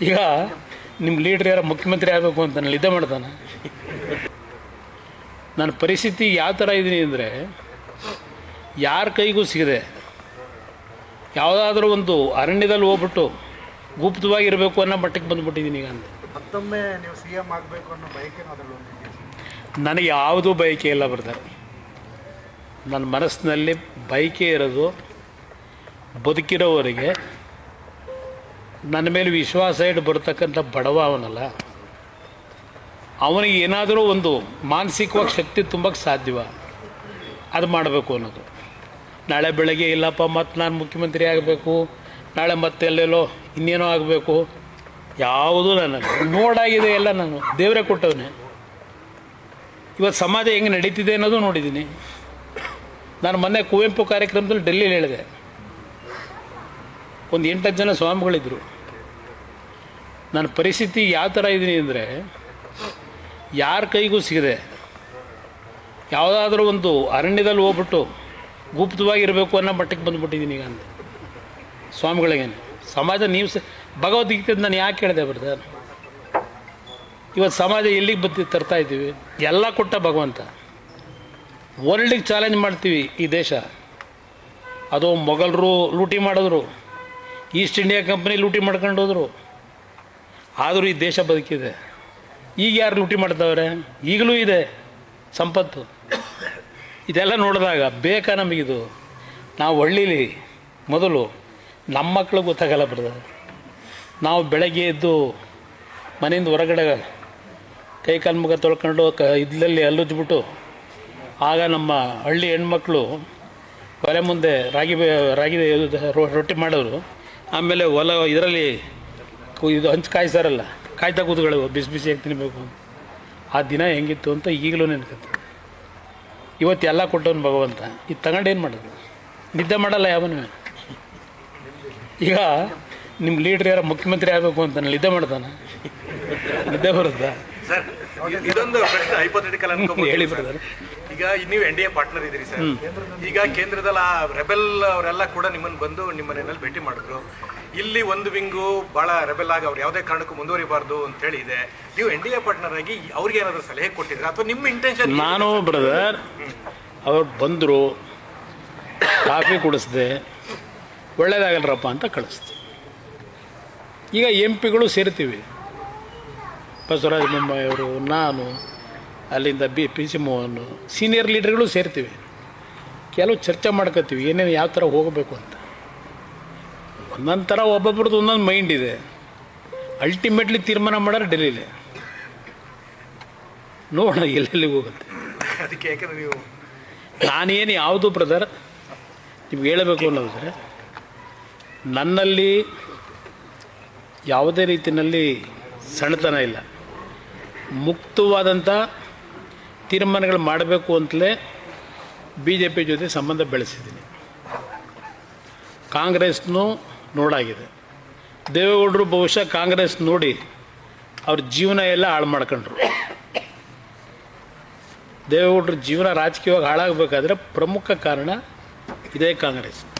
ಈಗ ನಿಮ್ಮ ಲೀಡ್ರ್ ಯಾರು ಮುಖ್ಯಮಂತ್ರಿ ಆಗಬೇಕು ಅಂತ ನಾನು ಇದ್ದೇ ಮಾಡ್ತಾನೆ. ನನ್ನ ಪರಿಸ್ಥಿತಿ ಯಾವ ಥರ ಇದ್ದೀನಿ ಅಂದರೆ ಯಾರ ಕೈಗೂ ಸಿಗದೆ ಯಾವುದಾದ್ರೂ ಒಂದು ಅರಣ್ಯದಲ್ಲಿ ಹೋಗ್ಬಿಟ್ಟು ಗುಪ್ತವಾಗಿರಬೇಕು ಅನ್ನೋ ಮಟ್ಟಕ್ಕೆ ಬಂದುಬಿಟ್ಟಿದ್ದೀನಿ ಈಗ ಅಂತ. ಮತ್ತೊಮ್ಮೆ ನೀವು ಸಿ ಎಂ ಆಗಬೇಕು ಅನ್ನೋ ಬಯಕೆ ನನಗೆ ಯಾವುದೂ ಬಯಕೆ ಇಲ್ಲ ಬರ್ತಾರೆ ನನ್ನ ಮನಸ್ಸಿನಲ್ಲಿ ಬಯಕೆ ಇರೋದು ಬದುಕಿರೋವರೆಗೆ ನನ್ನ ಮೇಲೆ ವಿಶ್ವಾಸ ಇಟ್ಟು ಬರ್ತಕ್ಕಂಥ ಬಡವ ಅವನಲ್ಲ. ಅವನಿಗೆ ಏನಾದರೂ ಒಂದು ಮಾನಸಿಕವಾಗಿ ಶಕ್ತಿ ತುಂಬಕ್ಕೆ ಸಾಧ್ಯವ. ಅದು ಮಾಡಬೇಕು ಅನ್ನೋದು. ನಾಳೆ ಬೆಳಗ್ಗೆ ಇಲ್ಲಪ್ಪ, ಮತ್ತು ನಾನು ಮುಖ್ಯಮಂತ್ರಿ ಆಗಬೇಕು. ನಾಳೆ ಮತ್ತೆ ಎಲ್ಲೆಲ್ಲೋ ಇನ್ನೇನೋ ಆಗಬೇಕು. ಯಾವುದೂ ನನಗೆ ನೋಡಾಗಿದೆ ಎಲ್ಲ ನಾನು. ದೇವರೇ ಕೊಟ್ಟವನೇ. ಇವತ್ತು ಸಮಾಜ ಹೆಂಗೆ ನಡೀತಿದೆ ಅನ್ನೋದು ನೋಡಿದ್ದೀನಿ. ನಾನು ಮೊನ್ನೆ ಕುವೆಂಪು ಕಾರ್ಯಕ್ರಮದಲ್ಲಿ ಡೆಲ್ಲಿಲಿ ಹೇಳಿದೆ. ಒಂದು ಎಂಟತ್ತು ಜನ ಸ್ವಾಮಿಗಳಿದ್ದರು ನನ್ನ ಪರಿಸ್ಥಿತಿ ಯಾವ ಥರ ಇದ್ದೀನಿ ಅಂದರೆ ಯಾರ ಕೈಗೂ ಸಿಗದೆ ಯಾವುದಾದ್ರೂ ಒಂದು ಅರಣ್ಯದಲ್ಲಿ ಹೋಗ್ಬಿಟ್ಟು ಗುಪ್ತವಾಗಿರಬೇಕು ಅನ್ನೋ ಮಟ್ಟಕ್ಕೆ ಬಂದುಬಿಟ್ಟಿದ್ದೀನಿ ಈಗ ಅಂತ. ಸ್ವಾಮಿಗಳಿಗೇನು ಸಮಾಜ ನೀವು ಸ ಭಗವದ್ಗೀತೆ ನಾನು ಯಾಕೆ ಹೇಳಿದೆ ಬರ್ತಾರೆ ಇವತ್ತು ಸಮಾಜ ಎಲ್ಲಿಗೆ ಬತ್ತಿ ತರ್ತಾ ಇದ್ದೀವಿ? ಎಲ್ಲ ಕೊಟ್ಟ ಭಗವಂತ. ವರ್ಲ್ಡಿಗೆ ಚಾಲೆಂಜ್ ಮಾಡ್ತೀವಿ ಈ ದೇಶ. ಅದು ಮೊಘಲರು ಲೂಟಿ ಮಾಡಿದ್ರು. ಈಸ್ಟ್ ಇಂಡಿಯಾ ಕಂಪ್ನಿ ಲೂಟಿ ಮಾಡ್ಕೊಂಡು ಹೋದರು. ಆದರೂ ಈ ದೇಶ ಬದುಕಿದೆ. ಈಗ ಯಾರು ಲೂಟಿ ಮಾಡ್ತಾವ್ರೆ? ಈಗಲೂ ಇದೆ ಸಂಪತ್ತು. ಇದೆಲ್ಲ ನೋಡಿದಾಗ ಬೇಕಾ ನಮಗಿದು? ನಾವು ಹಳ್ಳೀಲಿ ಮೊದಲು ನಮ್ಮ ಮಕ್ಕಳು ಗೊತ್ತಾಗಲ್ಲ ಬ್ರದರ್. ನಾವು ಬೆಳಗ್ಗೆ ಎದ್ದು ಮನೆಯಿಂದ ಹೊರಗಡೆ ಕೈ ಕಾಲು ಮುಖ ತೊಳ್ಕೊಂಡು ಕ ಇದ್ಲಲ್ಲಿ ಅಲ್ಲುಜ್ಬಿಟ್ಟು ಆಗ ನಮ್ಮ ಹಳ್ಳಿ ಹೆಣ್ಮಕ್ಳು ಒಲೆ ಮುಂದೆ ರಾಗಿ ರಾಗಿ ರೊಟ್ಟಿ ಮಾಡೋರು. ಆಮೇಲೆ ಹೊಲ ಇದರಲ್ಲಿ ಇದು ಹಂಚು ಕಾಯಿಸಾರಲ್ಲ. ಕಾಯ್ತಾ ಕೂತ್ಗಳು ಬಿಸಿ ಬಿಸಿಯಾಗಿ ತಿನ್ನಬೇಕು ಆ ದಿನ ಹೆಂಗಿತ್ತು ಅಂತ ಈಗಲೂ ನೆನ್ಕತ್ತೆ ಇವತ್ತು ಎಲ್ಲ ಕೊಟ್ಟವನು ಭಗವಂತ. ಇದು ತಗೊಂಡು ಏನು ಮಾಡೋದು? ನಿದ್ದೆ ಮಾಡಲ್ಲ ಯಾವನು ಈಗ ನಿಮ್ಮ ಲೀಡ್ರ್ ಯಾರ ಮುಖ್ಯಮಂತ್ರಿ ಆಗಬೇಕು ಅಂತ ನಿದ್ದೆ ಮಾಡ್ತಾನೆ? ನಿದ್ದೆ ಬರುತ್ತಾ? ಸರ್ ಇದೊಂದು ಪ್ರಶ್ನೆ ಹೈಪೋಥೆಟಿಕಲ್ ಹೇಳಿ ಬ್ರದರ್ ಈಗ ನೀವು ಎನ್ ಡಿ ಎ ಪಾರ್ಟ್ನರ್ ಇದ್ದೀರಿ ಸರ್. ಈಗ ಕೇಂದ್ರದಲ್ಲಿ ಆ ರೆಬೆಲ್ ಅವರೆಲ್ಲ ಕೂಡ ನಿಮ್ಮನ್ನು ಬಂದು ನಿಮ್ಮ ಮನೆಯಲ್ಲಿ ಭೇಟಿ ಮಾಡಿದ್ರು. ಇಲ್ಲಿ ಒಂದು ವಿಂಗು ಬಹಳ ರೆಬೆಲ್ ಆಗಿ ಅವ್ರು ಯಾವುದೇ ಕಾರಣಕ್ಕೂ ಮುಂದುವರಿಬಾರ್ದು ಅಂತ ಹೇಳಿದೆ ನೀವು ಎನ್ ಡಿ ಎ ಪಾರ್ಟ್ನರ್ ಆಗಿ ಅವ್ರಿಗೆ ಏನಾದರೂ ಸಲಹೆ ಕೊಟ್ಟಿದ್ರೆ? ಅಥವಾ ನಿಮ್ಮ ಇಂಟೆನ್ಷನ್ ನಾನು ಬ್ರದರ್ ಅವ್ರು ಬಂದರು ಕಾಫಿ ಕುಡಿಸ್ದೆ ಒಳ್ಳೇದಾಗಲ್ರಪ್ಪ ಅಂತ ಕಳಿಸ್ತೀವಿ ಈಗ ಎಂ ಪಿಗಳು ಸೇರ್ತೀವಿ. ಬಸವರಾಜ ಬೊಮ್ಮಾಯಿ ಅವರು ನಾನು ಅಲ್ಲಿಂದ B. P. C Mohan senior ಲೀಡರ್ಗಳು ಸೇರ್ತೀವಿ. ಕೆಲವು ಚರ್ಚೆ ಮಾಡ್ಕೋತೀವಿ ಏನೇನು ಯಾವ ಥರ ಹೋಗಬೇಕು ಅಂತ. ಒಂದೊಂದು ಥರ ಒಬ್ಬೊಬ್ರದ್ದು ಒಂದೊಂದು ಮೈಂಡ್ ಇದೆ. ಅಲ್ಟಿಮೇಟ್ಲಿ ತೀರ್ಮಾನ ಮಾಡೋರು ಡೆಲ್ಲಿಲಿ. ನೋಡೋಣ ಎಲ್ಲೆಲ್ಲಿಗೆ ಹೋಗುತ್ತೆ. ಅದಕ್ಕೆ ಯಾಕಂದ್ರೆ ನೀವು ನಾನೇನು ಯಾವುದು ಬ್ರದರ್ ನಿಮ್ಗೆ ಹೇಳಬೇಕು ಅನ್ನೋದ್ರೆ ನನ್ನಲ್ಲಿ ಯಾವುದೇ ರೀತಿಯಲ್ಲಿ ಸಣ್ಣತನ ಇಲ್ಲ. ಮುಕ್ತವಾದಂಥ ತೀರ್ಮಾನಗಳು ಮಾಡಬೇಕು ಅಂತಲೇ ಬಿ ಜೆ ಪಿ ಜೊತೆ ಸಂಬಂಧ ಬೆಳೆಸಿದ್ದೀನಿ. ಕಾಂಗ್ರೆಸ್ನೂ ನೋಡಾಗಿದೆ. ದೇವೇಗೌಡರು ಬಹುಶಃ ಕಾಂಗ್ರೆಸ್ ನೋಡಿ ಅವ್ರ ಜೀವನ ಎಲ್ಲ ಹಾಳು ಮಾಡ್ಕೊಂಡ್ರು. ದೇವೇಗೌಡರ ಜೀವನ ರಾಜಕೀಯವಾಗಿ ಹಾಳಾಗಬೇಕಾದ್ರೆ ಪ್ರಮುಖ ಕಾರಣ ಇದೇ ಕಾಂಗ್ರೆಸ್.